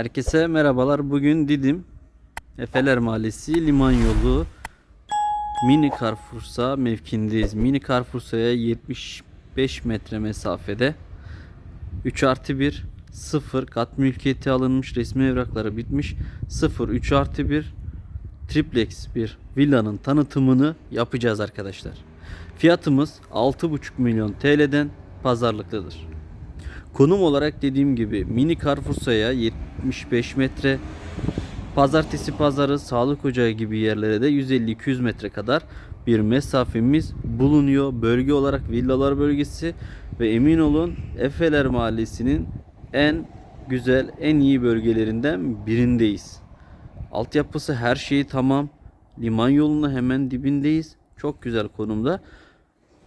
Herkese merhabalar. Bugün Didim Efeler Mahallesi Liman Yolu Mini Carrefour'sa mevkindeyiz. Mini Carrefour'sa'ya 75 metre mesafede 3 artı 1 0 kat mülkiyeti alınmış resmi evrakları bitmiş 0 3 artı 1 triplex bir villanın tanıtımını yapacağız arkadaşlar. Fiyatımız 6,5 milyon TL'den pazarlıklıdır. Konum olarak dediğim gibi Mini Carrefour'sa'ya 75 metre, Pazartesi pazarı, sağlık ocağı gibi yerlere de 150-200 metre kadar bir mesafemiz bulunuyor. Bölge olarak villalar bölgesi ve emin olun Efeler Mahallesi'nin en güzel, en iyi bölgelerinden birindeyiz. Altyapısı her şeyi tamam. Liman yoluna hemen dibindeyiz. Çok güzel konumda.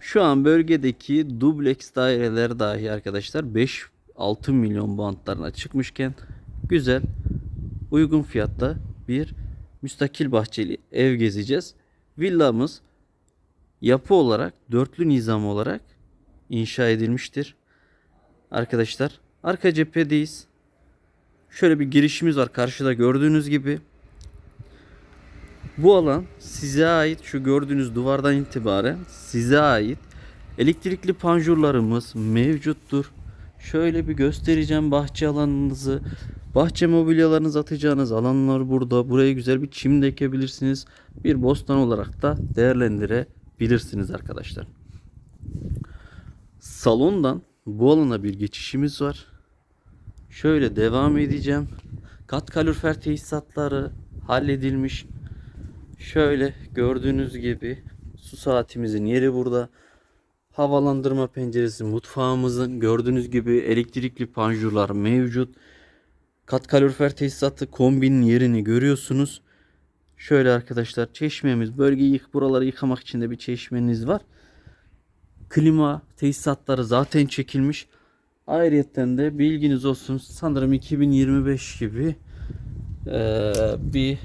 Şu an bölgedeki dubleks daireler dahi arkadaşlar 5-6 milyon bantlarına çıkmışken güzel uygun fiyatta bir müstakil bahçeli ev gezeceğiz. Villamız yapı olarak dörtlü nizam olarak inşa edilmiştir. Arkadaşlar arka cephedeyiz. Şöyle bir girişimiz var karşıda gördüğünüz gibi. Bu alan size ait şu gördüğünüz duvardan itibaren size ait elektrikli panjurlarımız mevcuttur. Şöyle bir göstereceğim bahçe alanınızı. Bahçe mobilyalarınızı atacağınız alanlar burada. Buraya güzel bir çim de ekebilirsiniz. Bir bostan olarak da değerlendirebilirsiniz arkadaşlar. Salondan bu alana bir geçişimiz var. Şöyle devam edeceğim. Kat kalorifer tesisatları halledilmiş. Şöyle gördüğünüz gibi su saatimizin yeri burada. Havalandırma penceresi mutfağımızın gördüğünüz gibi elektrikli panjurlar mevcut. Kat kalorifer tesisatı kombinin yerini görüyorsunuz. Şöyle arkadaşlar çeşmemiz bölgeyi yık buraları yıkamak için de bir çeşmeniz var. Klima tesisatları zaten çekilmiş. Ayrıyeten de bilginiz olsun sanırım 2025 gibi eee, bir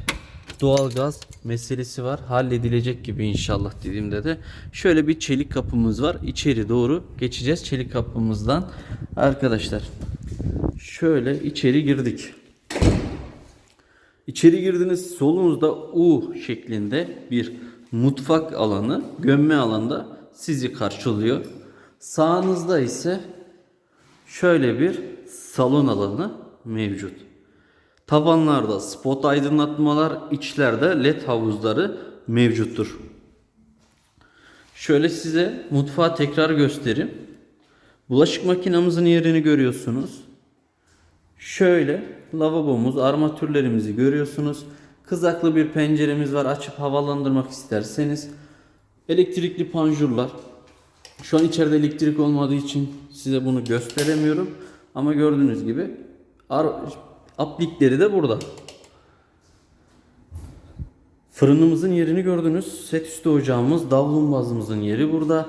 doğalgaz meselesi var. Halledilecek gibi inşallah dediğimde de. Şöyle bir çelik kapımız var. İçeri doğru geçeceğiz çelik kapımızdan. Arkadaşlar şöyle içeri girdik. İçeri girdiniz solunuzda U şeklinde bir mutfak alanı, gömme alanda sizi karşılıyor. Sağınızda ise şöyle bir salon alanı mevcut. Tavanlarda spot aydınlatmalar, içlerde led havuzları mevcuttur. Şöyle size mutfağı tekrar göstereyim. Bulaşık makinamızın yerini görüyorsunuz. Şöyle lavabomuz, armatürlerimizi görüyorsunuz. Kızaklı bir penceremiz var. Açıp havalandırmak isterseniz. Elektrikli panjurlar. Şu an içeride elektrik olmadığı için size bunu gösteremiyorum. Ama gördüğünüz gibi aplikleri de burada. Fırınımızın yerini gördünüz. Set üstü ocağımız, davlumbazımızın yeri burada.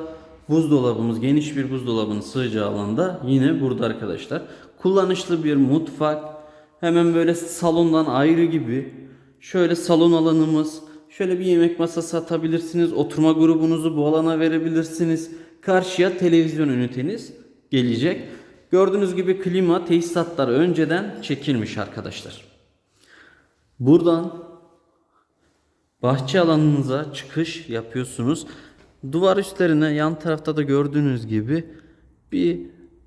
Buzdolabımız, geniş bir buzdolabının sığacağı alanda yine burada arkadaşlar. Kullanışlı bir mutfak. Hemen böyle salondan ayrı gibi. Şöyle salon alanımız. Şöyle bir yemek masası atabilirsiniz. Oturma grubunuzu bu alana verebilirsiniz. Karşıya televizyon üniteniz gelecek. Gördüğünüz gibi klima tesisatları önceden çekilmiş arkadaşlar. Buradan bahçe alanınıza çıkış yapıyorsunuz. Duvar üstlerine yan tarafta da gördüğünüz gibi bir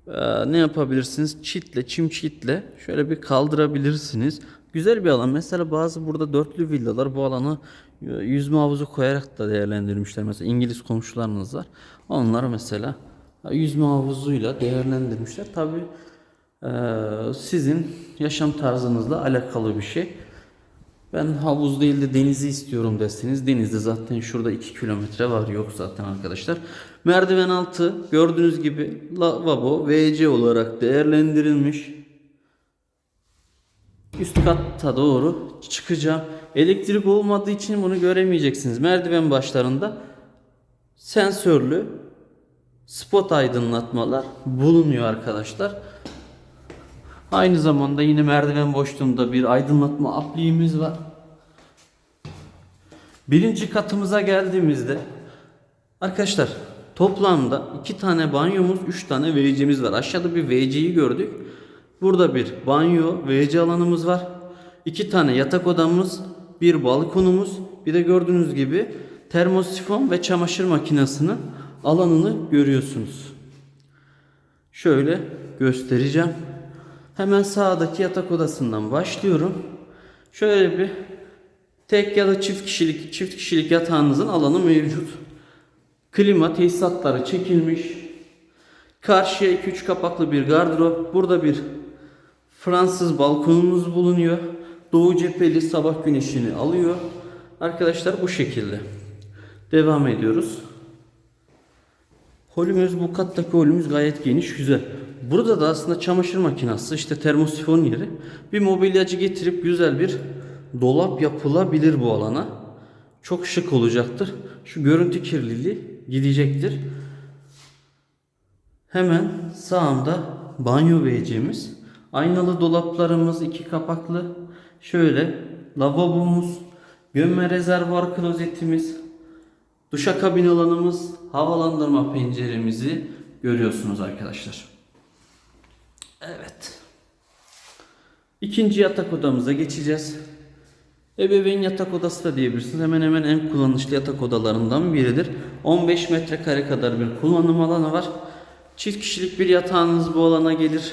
e, ne yapabilirsiniz? Çitle, çim çitle şöyle bir kaldırabilirsiniz. Güzel bir alan. Mesela bazı burada dörtlü villalar bu alanı e, yüzme havuzu koyarak da değerlendirmişler. Mesela İngiliz komşularınız var. Onlar mesela yüzme havuzuyla değerlendirmişler. Tabi sizin yaşam tarzınızla alakalı bir şey. Ben havuz değil de denizi istiyorum deseniz denizde zaten şurada 2 kilometre var yok zaten arkadaşlar. Merdiven altı gördüğünüz gibi lavabo VC olarak değerlendirilmiş. Üst katta doğru çıkacağım. Elektrik olmadığı için bunu göremeyeceksiniz. Merdiven başlarında sensörlü spot aydınlatmalar bulunuyor arkadaşlar. Aynı zamanda yine merdiven boşluğunda bir aydınlatma apliğimiz var. Birinci katımıza geldiğimizde arkadaşlar toplamda iki tane banyomuz, üç tane WC'miz var. Aşağıda bir WC'yi gördük. Burada bir banyo, WC alanımız var. İki tane yatak odamız, bir balkonumuz, bir de gördüğünüz gibi termosifon ve çamaşır makinesinin alanını görüyorsunuz. Şöyle göstereceğim. Hemen sağdaki yatak odasından başlıyorum. Şöyle bir tek ya da çift kişilik çift kişilik yatağınızın alanı mevcut. Klima tesisatları çekilmiş. Karşıya 2-3 kapaklı bir gardırop. Burada bir Fransız balkonumuz bulunuyor. Doğu cepheli sabah güneşini alıyor. Arkadaşlar bu şekilde. Devam ediyoruz. Holümüz bu kattaki holümüz gayet geniş güzel. Burada da aslında çamaşır makinesi işte termosifon yeri. Bir mobilyacı getirip güzel bir dolap yapılabilir bu alana. Çok şık olacaktır. Şu görüntü kirliliği gidecektir. Hemen sağımda banyo WC'miz. Aynalı dolaplarımız iki kapaklı. Şöyle lavabomuz, gömme rezervuar klozetimiz, duşakabin alanımız, havalandırma penceremizi görüyorsunuz arkadaşlar. Evet. İkinci yatak odamıza geçeceğiz. Ebeveyn yatak odası da diyebilirsiniz. Hemen hemen en kullanışlı yatak odalarından biridir. 15 metrekare kadar bir kullanım alanı var. Çift kişilik bir yatağınız bu alana gelir.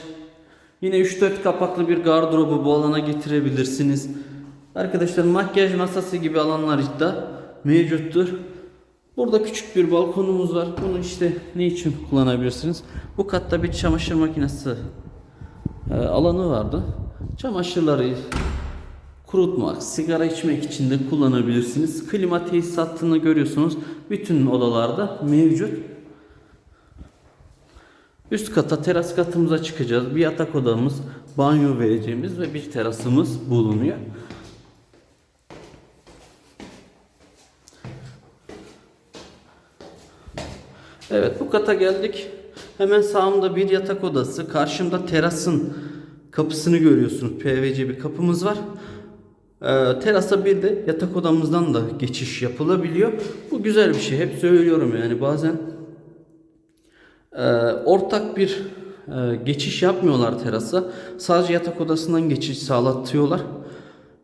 Yine 3-4 kapaklı bir gardırobu bu alana getirebilirsiniz. Arkadaşlar makyaj masası gibi alanlar da mevcuttur. Burada küçük bir balkonumuz var. Bunu işte ne için kullanabilirsiniz? Bu katta bir çamaşır makinesi e, alanı vardı. Çamaşırları kurutmak, sigara içmek için de kullanabilirsiniz. Klima tesisatını görüyorsunuz. Bütün odalarda mevcut. Üst kata teras katımıza çıkacağız. Bir yatak odamız, banyo vereceğimiz ve bir terasımız bulunuyor. Evet bu kata geldik. Hemen sağımda bir yatak odası. Karşımda terasın kapısını görüyorsunuz. PVC bir kapımız var. Ee, terasa bir de yatak odamızdan da geçiş yapılabiliyor. Bu güzel bir şey. Hep söylüyorum yani bazen e, ortak bir e, geçiş yapmıyorlar terasa. Sadece yatak odasından geçiş sağlatıyorlar.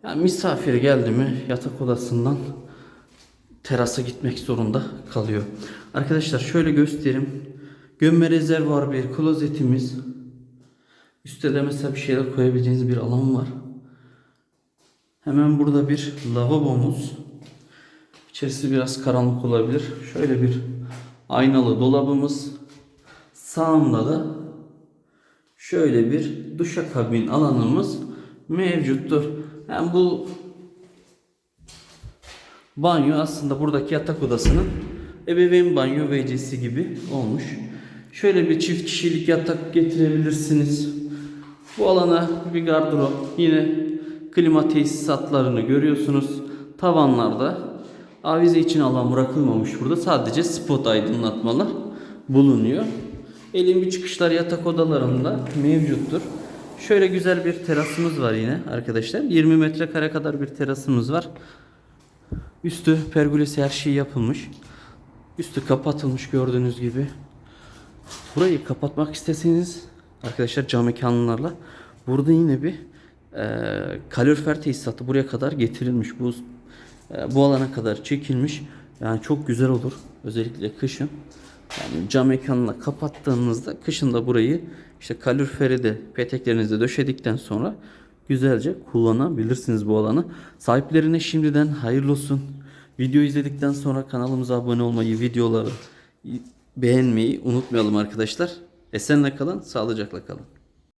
Yani misafir geldi mi yatak odasından terasa gitmek zorunda kalıyor. Arkadaşlar şöyle göstereyim. Gömme rezervuar bir klozetimiz. Üstte de mesela bir şeyler koyabileceğiniz bir alan var. Hemen burada bir lavabomuz. İçerisi biraz karanlık olabilir. Şöyle bir aynalı dolabımız. Sağımda da şöyle bir duşakabin alanımız mevcuttur. Yani bu banyo aslında buradaki yatak odasının ebeveyn banyo WC'si gibi olmuş. Şöyle bir çift kişilik yatak getirebilirsiniz. Bu alana bir gardırop, yine klima tesisatlarını görüyorsunuz. Tavanlarda avize için alan bırakılmamış burada. Sadece spot aydınlatmalar bulunuyor. Elin bir çıkışlar yatak odalarında mevcuttur. Şöyle güzel bir terasımız var yine arkadaşlar. 20 metrekare kadar bir terasımız var. Üstü pergolesi her şey yapılmış. Üstü kapatılmış gördüğünüz gibi. Burayı kapatmak isteseniz arkadaşlar cam mekanlarla burada yine bir e, kalorifer tesisatı buraya kadar getirilmiş. Bu e, bu alana kadar çekilmiş. Yani çok güzel olur. Özellikle kışın. Yani cam mekanla kapattığınızda kışın da burayı işte kaloriferi de peteklerinizi döşedikten sonra güzelce kullanabilirsiniz bu alanı. Sahiplerine şimdiden hayırlı olsun. Video izledikten sonra kanalımıza abone olmayı, videoları beğenmeyi unutmayalım arkadaşlar. Esenle kalın, sağlıcakla kalın.